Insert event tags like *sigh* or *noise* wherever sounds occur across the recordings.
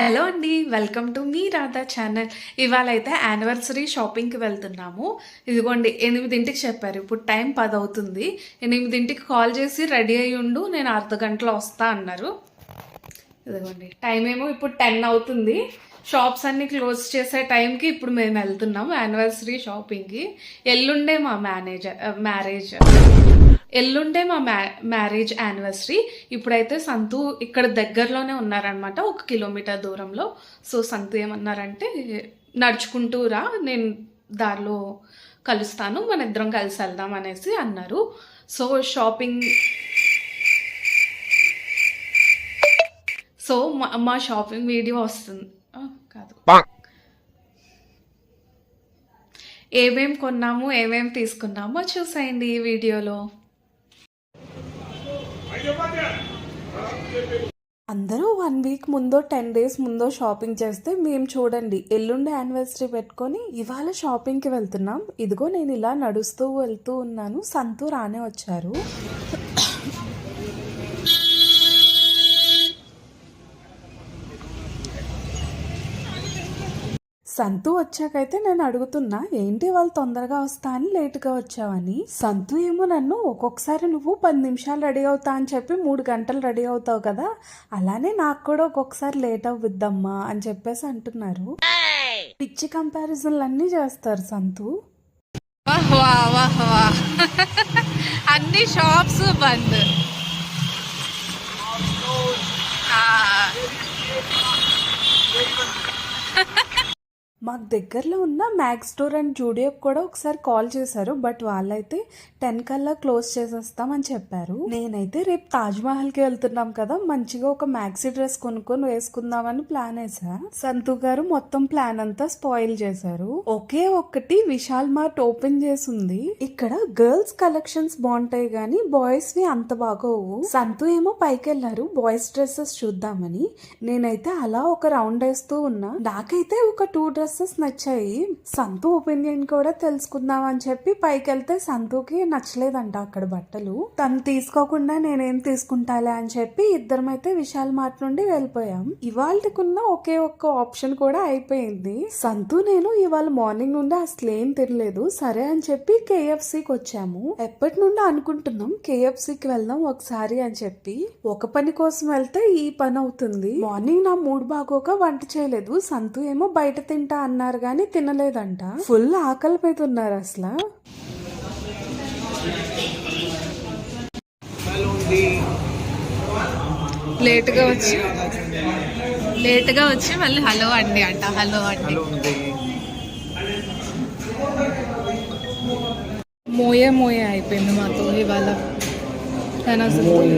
Hello అండి welcome to మీ Radha channel. ఇవాళ అయితే యానివర్సరీ షాపింగ్కి వెళ్తున్నాము. ఇదిగోండి ఎనిమిదింటికి చెప్పారు. ఇప్పుడు టైం పది అవుతుంది ఎనిమిదింటికి కాల్ చేసి రెడీ అయ్యి ఉండు నేను అర్ధ గంటలో వస్తా అన్నారు. ఇదిగోండి టైం ఏమో ఇప్పుడు టెన్ అవుతుంది. షాప్స్ అన్ని క్లోజ్ చేసే టైంకి ఇప్పుడు మేము వెళ్తున్నాం యానివర్సరీ షాపింగ్కి. ఎల్లుండే మా మేనేజర్ మ్యారేజ్. ఎల్లుండే మా మ్యా మ్యారేజ్ యానివర్సరీ. ఇప్పుడైతే సంతు ఇక్కడ దగ్గరలోనే ఉన్నారనమాట ఒక కిలోమీటర్ దూరంలో. సో సంతు ఏమన్నారంటే నడుచుకుంటూ రా నేను దారిలో కలుస్తాను మన ఇద్దరం కలిసి వెళ్దాం అనేసి అన్నారు. సో షాపింగ్ సో మా మా షాపింగ్ వీడియో వస్తుంది ఆ, కాదు ఏమేం కొన్నాము ఏమేం తీసుకున్నామో చూసేయండి ఈ వీడియోలో. అందరూ వన్ వీక్ ముందో టెన్ డేస్ ముందో షాపింగ్ చేస్తే మేము చూడండి ఎల్లుండి యానివర్సరీ పెట్టుకొని ఇవాళ షాపింగ్కి వెళ్తున్నాం. ఇదిగో నేను ఇలా నడుస్తూ వెళ్తూ ఉన్నాను. సంతూ రానే వచ్చారు. సంతు వచ్చాకైతే నేను అడుగుతున్నా ఏంటి వాళ్ళు తొందరగా వస్తా అని లేటుగా వచ్చావని? సంతు ఏమో నన్ను ఒక్కొక్కసారి నువ్వు పది నిమిషాలు రెడీ అవుతా అని చెప్పి మూడు గంటలు రెడీ అవుతావు కదా అలానే నాకు కూడా ఒక్కొక్కసారి లేట్ అవ్వుద్దమ్మా అని చెప్పేసి అంటున్నారు. పిచ్చి కంపారిజన్లు అన్నీ చేస్తారు సంతు. వాహ్. *laughs* అన్ని షాప్స్ బంద్ ఆ, మాకు దగ్గరలో ఉన్న మ్యాక్స్ స్టోర్ అండ్ జూడియోకి కూడా ఒకసారి కాల్ చేశారు బట్ వాళ్ళైతే టెన్ కల్లా క్లోజ్ చేసేస్తామని చెప్పారు. నేనైతే రేపు తాజ్ మహల్కి వెళ్తున్నాం కదా మంచిగా ఒక మ్యాక్సీ డ్రెస్ కొనుక్కొని వేసుకుందామని ప్లాన్ వేసా. సంతు గారు మొత్తం ప్లాన్ అంతా స్పాయిల్ చేశారు. ఒకే ఒక్కటి విశాల్ మార్ట్ ఓపెన్ చేసి ఉంది ఇక్కడ గర్ల్స్ కలెక్షన్స్ బాగుంటాయి గానీ బాయ్స్ వి అంత బాగోవు. సంతు ఏమో పైకి వెళ్ళారు బాయ్స్ డ్రెస్సెస్ చూద్దామని. నేనైతే అలా ఒక రౌండ్ వేస్తూ ఉన్నా. నాకైతే ఒక టూ డ్రెస్ డ్రెస్సెస్ నచ్చాయి. సంతు ఒపీనియన్ కూడా తెలుసుకుందాం అని చెప్పి పైకి వెళ్తే సంతుకి నచ్చలేదంట అక్కడ బట్టలు. తను తీసుకోకుండా నేనేం తీసుకుంటాలే అని చెప్పి ఇద్దరం అయితే విశాల్ మార్ట్ నుండి వెళ్ళిపోయాం. ఇవాళకున్న ఒకే ఒక్క ఆప్షన్ కూడా అయిపోయింది. సంతు నేను ఇవాళ మార్నింగ్ నుండి అసలు ఏం తినలేదు. సరే అని చెప్పి కేఎఫ్సీకి వచ్చాము. ఎప్పటి నుండి అనుకుంటున్నాం కేఎఫ్సీకి వెళ్దాం ఒకసారి అని చెప్పి. ఒక పని కోసం వెళ్తే ఈ పని అవుతుంది. మార్నింగ్ నా మూడు బాగోక వంట చేయలేదు. సంతు ఏమో బయట తింటా అన్నారు గాని తినలేదంట ఫుల్ ఆకలి మీద ఉన్నారు అసలు లేటుగా వచ్చి లేటుగా వచ్చి మళ్ళీ హలో అండి అంట హలో అండి మోయే మోయే అయిపోయింది మాతో ఇవాళ है ना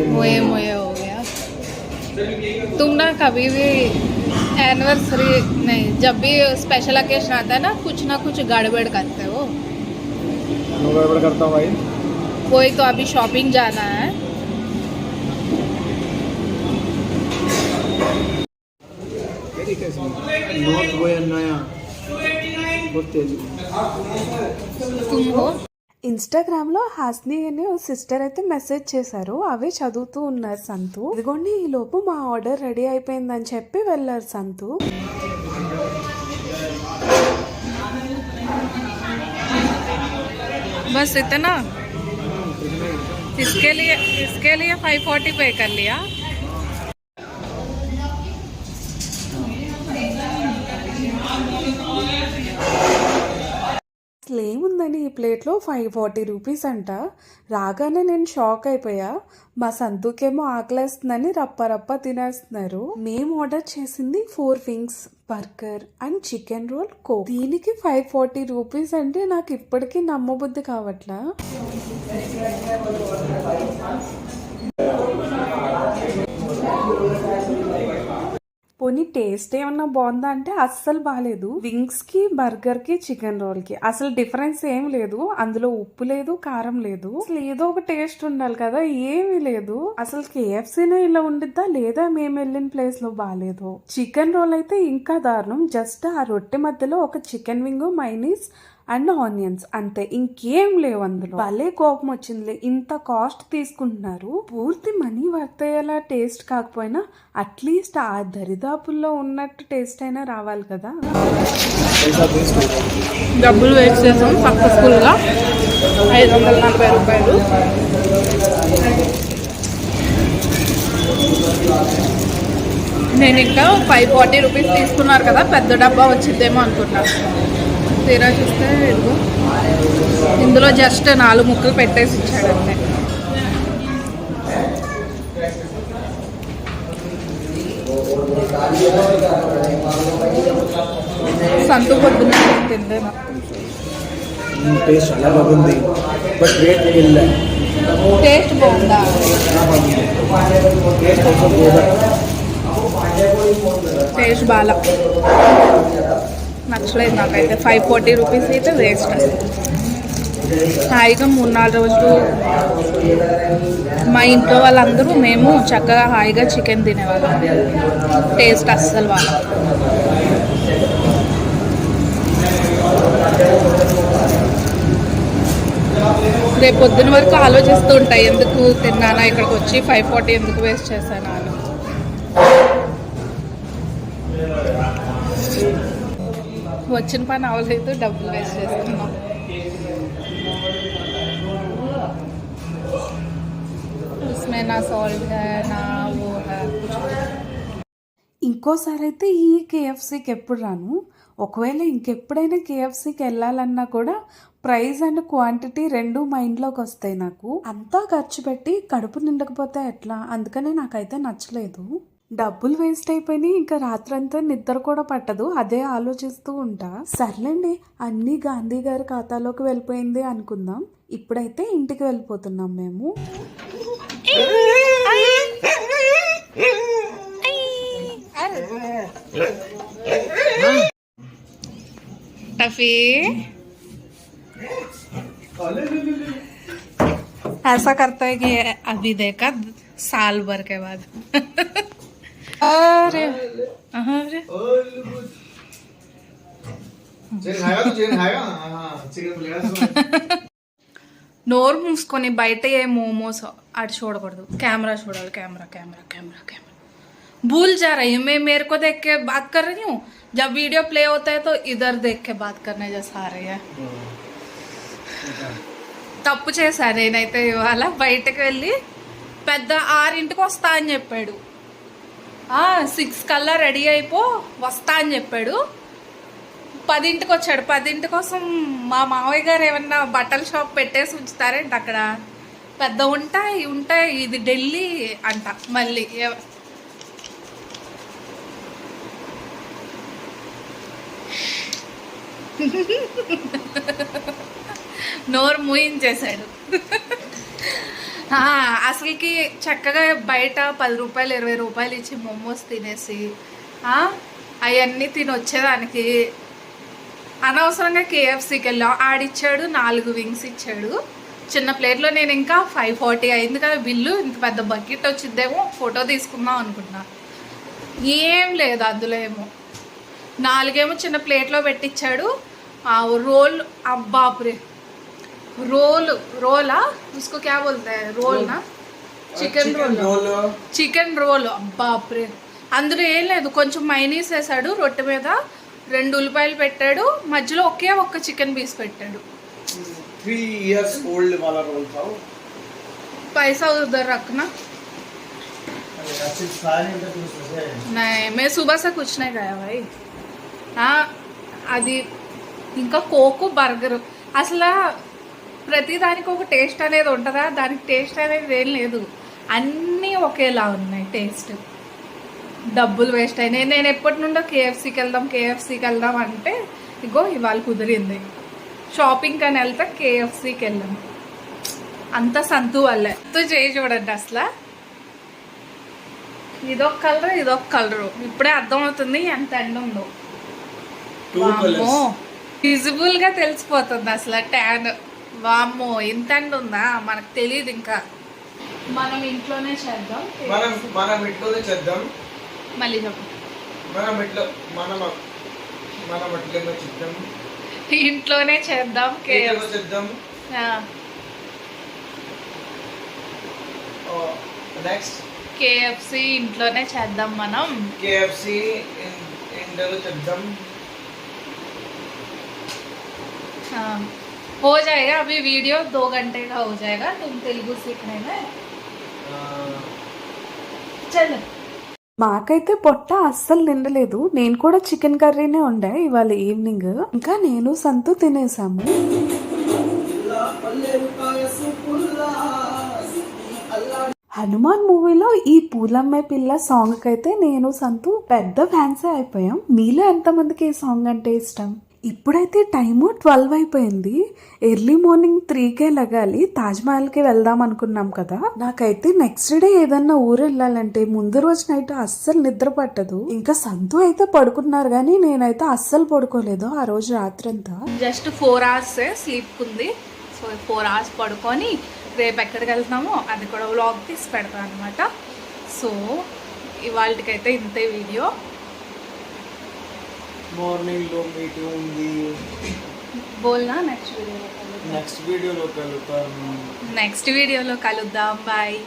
मोए मोए हो गया तुम ना कभी भी एनिवर्सरी नहीं जब भी स्पेशल ओकेशन आता है ना कुछ ना कुछ गड़बड़ करते हो गड़बड़ करता हूँ भाई? वही तो अभी शॉपिंग जाना है। नया बहुत तेज। तुम हो? ఇన్స్టాగ్రామ్లో హాస్ని అనే ఒక సిస్టర్ అయితే మెసేజ్ చేశారు. అవే చదువుతూ ఉన్నారు సంతు. ఇదిగోండి ఈ లోపు మా ఆర్డర్ రెడీ అయిపోయిందని చెప్పి వెళ్ళారు సంతు. బస్ ఇతనా? తీసుకెళ్ళి తీసుకెళ్ళి ఫైవ్ ఫార్టీ పే కలియా ఉందండి ఈ ప్లేట్లో ఫైవ్ ఫార్టీ రూపీస్ అంట. రాగానే నేను షాక్ అయిపోయా. మా సంతూకేమో ఆకలేస్తుందని రప్ప తినేస్తున్నారు. మేము ఆర్డర్ చేసింది four wings burger and chicken roll కో దీనికి ఫైవ్ ఫార్టీ రూపీస్ అంటే నాకు ఇప్పటికీ నమ్మబుద్ధి కావట్లా? పోనీ టేస్ట్ ఏమన్నా బాగుందా అంటే అస్సలు బాగాలేదు వింగ్స్కి బర్గర్కి చికెన్ రోల్కి. అసలు డిఫరెన్స్ ఏం లేదు. అందులో ఉప్పు లేదు కారం లేదు. అసలు ఏదో ఒక టేస్ట్ ఉండాలి కదా ఏమీ లేదు. అసలు కేఎఫ్సీనే ఇలా ఉండిద్దా లేదా మేము వెళ్ళిన ప్లేస్లో బాగాలేదు చికెన్ రోల్ అయితే ఇంకా దారుణం. జస్ట్ ఆ రొట్టె మధ్యలో ఒక chicken wing mayonnaise and onions. అంతే ఇంకేం లేవు అందులో. భలే కోపం వచ్చిందిలే. ఇంత కాస్ట్ తీసుకుంటున్నారు. పూర్తి మనీ వర్త్ అయ్యేలా టేస్ట్ కాకపోయినా అట్లీస్ట్ ఆ దరిదాపుల్లో ఉన్నట్టు టేస్ట్ అయినా రావాలి కదా. డబ్బులు వేస్ట్ చేసాం సక్సెస్ఫుల్గా. ఐదు వందల నలభై రూపాయలు. నేను ఇంకా ఫైవ్ ఫార్టీ రూపీస్ తీసుకున్నారు కదా పెద్ద డబ్బా వచ్చిద్దేమో అనుకున్నా తీరా చూస్తే ఇదిగో. ఇందులో జస్ట్ నాలుగు ముక్కలు పెట్టేసి ఇచ్చాడు అంతే. సంతు పొద్దున్న టేస్ట్ చాలా బాగుంది. బట్ రేట్ టేస్ట్ బాగుందా? టేస్ట్ బాగా నచ్చలేదు నాకైతే. ఫైవ్ ఫార్టీ రూపీస్ అయితే వేస్ట్ హాయిగా మూడు నాలుగు రోజులు మా ఇంట్లో వాళ్ళందరూ మేము చక్కగా హాయిగా చికెన్ తినేవాళ్ళం. టేస్ట్ అస్సలు వాళ్ళ రేపు పొద్దున వరకు ఆలోచిస్తూ ఉంటాయి ఎందుకు తిన్నానా ఇక్కడికి వచ్చి ఫైవ్ ఫార్టీ ఎందుకు వేస్ట్ చేశానా వచ్చిన పని అవలేదు డబ్బులు వేస్ట్ చేస్తున్నాం उसमें ना सॉल्ट है ना वो है ఇంకోసారి అయితే ఈ కేఎఫ్సీకి ఎప్పుడు రాను ఒకవేళ ఇంకెప్పుడైనా కేఎఫ్సీకి వెళ్ళాలన్నా కూడా ప్రైస్ అండ్ క్వాంటిటీ రెండు మైండ్లోకి వస్తాయి నాకు అంతా ఖర్చు పెట్టి కడుపు నిండకపోతే ఎట్లా అందుకనే నాకైతే నచ్చలేదు డబ్బులు వేస్ట్ అయిపోయినాయి ఇంకా రాత్రంతా నిద్ర కూడా పట్టదు అదే ఆలోచిస్తూ ఉంటా సర్లేండి అన్నీ గాంధీ గారి ఖాతాలోకి వెళ్ళిపోయింది అనుకుందాం ఇప్పుడైతే ఇంటికి వెళ్ళిపోతున్నాం మేము टफी ऐसा करता है कि अभी देखा साल भर के बाद अरे अरे నోరు మూసుకొని బయట ఏ మోమోస్ అటు చూడకూడదు కెమెరా చూడాలి కెమెరా కెమెరా కెమెరా కెమెరా భూల్ जा रही हूँ मैं मेरे को देख के बात कर रही हूँ जब वीडियो प्ले होता है तो इधर తప్పు చేశాను నేనైతే ఇవాళ బయటకు వెళ్ళి పెద్ద ఆరింటికి వస్తా అని చెప్పాడు సిక్స్ కల్లా రెడీ అయిపో వస్తా అని చెప్పాడు. పదింటికి వచ్చాడు పదింటి కోసం మా మావయ్య గారు ఏమన్నా బట్టల షాప్ పెట్టేసి ఉంచుతారేంటి అక్కడ? పెద్ద ఉంటాయి ఉంటాయి. ఇది ఢిల్లీ అంట మళ్ళీ. *laughs* నోరు మూయించేశాడు. *laughs* *laughs* అసలుకి చక్కగా బయట పది రూపాయలు ఇరవై రూపాయలు ఇచ్చి మోమోస్ తినేసి అవన్నీ తిని వచ్చేదానికి అనవసరంగా కేఎఫ్సీకి వెళ్ళాం. ఆడిచ్చాడు నాలుగు వింగ్స్ ఇచ్చాడు. చిన్న ప్లేట్లో నేను ఇంకా ఫైవ్ ఫార్టీ అయింది కదా బిల్లు ఇంత పెద్ద బకెట్ వచ్చిద్దేమో ఫోటో తీసుకుందాం అనుకున్నా. ఏం లేదు అందులో ఏమో. నాలుగేమో చిన్న ప్లేట్లో పెట్టించాడు ఆ రోల్ అబ్బాపురే రోల్ రోలా उसको क्या बोलते हैं रोल ना chicken roll roll chicken roll బాప్రే అందులో ఏం లేదు కొంచెం మైనీస్ వేసాడు రొట్టె మీద రెండు ఉల్లిపాయలు పెట్టాడు మధ్యలో ఒకే ఒక్క చికెన్ పీస్ పెట్టాడు थ्री इयर्स ओल्ड वाला रोल था वो पैसा उधर रखना अच्छी खाया नहीं था तो उससे नहीं मैं सुबह से कुछ नहीं खाया भाई हाँ, అది ఇంకా కోకు బర్గర్ అసలు ప్రతి దానికి ఒక టేస్ట్ అనేది ఉంటుందా? దానికి టేస్ట్ అనేది ఏం లేదు. అన్నీ ఒకేలా ఉన్నాయి టేస్ట్. డబ్బులు వేస్ట్ అయినాయి. నేను ఎప్పటి నుండో కేఎఫ్సీకి వెళ్దాం కేఎఫ్సీకి వెళ్దాం అంటే ఇగో ఇవాళ కుదిరింది. షాపింగ్ అని వెళ్తే కేఎఫ్సీకి వెళ్ళాం. అంత సంతు వల్లే. సంతు చేయి చూడండి అసలు. ఇదొక కలర్ ఇదొక కలరు. ఇప్పుడే అర్థమవుతుంది ఎంత ఎండ ఉందో. Two colours. విజిబుల్గా తెలిసిపోతుంది అసలు ట్యాన్ వామ్మో ఇంత ఎండ ఉందా మనకు తెలియదు ఇంకా. మనం ఇంట్లోనే చేద్దాం. మనం మనం ఇంట్లోనే చేద్దాం. మళ్ళీ చెప్పు. మనం ఇంట్లో మనం మనం ఇంట్లోనే చేద్దాం ఇంట్లోనే చేద్దాం. కేఎఫ్ చెప్దాం నెక్స్ట్ కేఎఫ్సి ఇంట్లోనే చేద్దాం మనం. కేఎఫ్సి ఇండియాలో చెప్దాం हाँ, हो जाएगा अभी वीडियो दो घंटे का हो जाएगा तुम तेलुगु सीखने में चल మాకైతే పొట్ట అస్సలు నిండలేదు నేను కూడా చికెన్ కర్రీనే ఉండే ఇవాళ ఈవినింగ్ ఇంకా నేను సంతు తినేసాము హనుమాన్ మూవీలో ఈ పూలమ్మాయి పిల్ల సాంగ్ అయితే నేను సంతు పెద్ద ఫ్యాన్సే అయిపోయాం మీలో ఎంతమందికి ఈ సాంగ్ అంటే ఇష్టం ఇప్పుడైతే టైము ట్వెల్వ్ అయిపోయింది. ఎర్లీ మార్నింగ్ త్రీకే లగాలి. తాజ్మహల్కి వెళ్దాం అనుకున్నాం కదా. నాకైతే నెక్స్ట్ డే ఏదన్నా ఊరు వెళ్ళాలంటే ముందు రోజు నైట్ అస్సలు నిద్ర పట్టదు. ఇంకా సంతు అయితే పడుకున్నారు కానీ నేనైతే అస్సలు పడుకోలేదు ఆ రోజు రాత్రంతా. జస్ట్ ఫోర్ అవర్స్ స్లీప్ ఉంది సో ఫోర్ అవర్స్ పడుకొని రేపు ఎక్కడికి వెళ్తామో అది కూడా వ్లాగ్ తీసి పెడతాను అనమాట సో ఇవాళకైతే ఇంతే వీడియో. మార్నింగ్లో మీటింగ్ ఉంది. బోల్నా? నెక్స్ట్ వీడియోలో కలుద్దాం. నెక్స్ట్ వీడియోలో కలుగుతాను నెక్స్ట్ వీడియోలో కలుద్దాం. బాయ్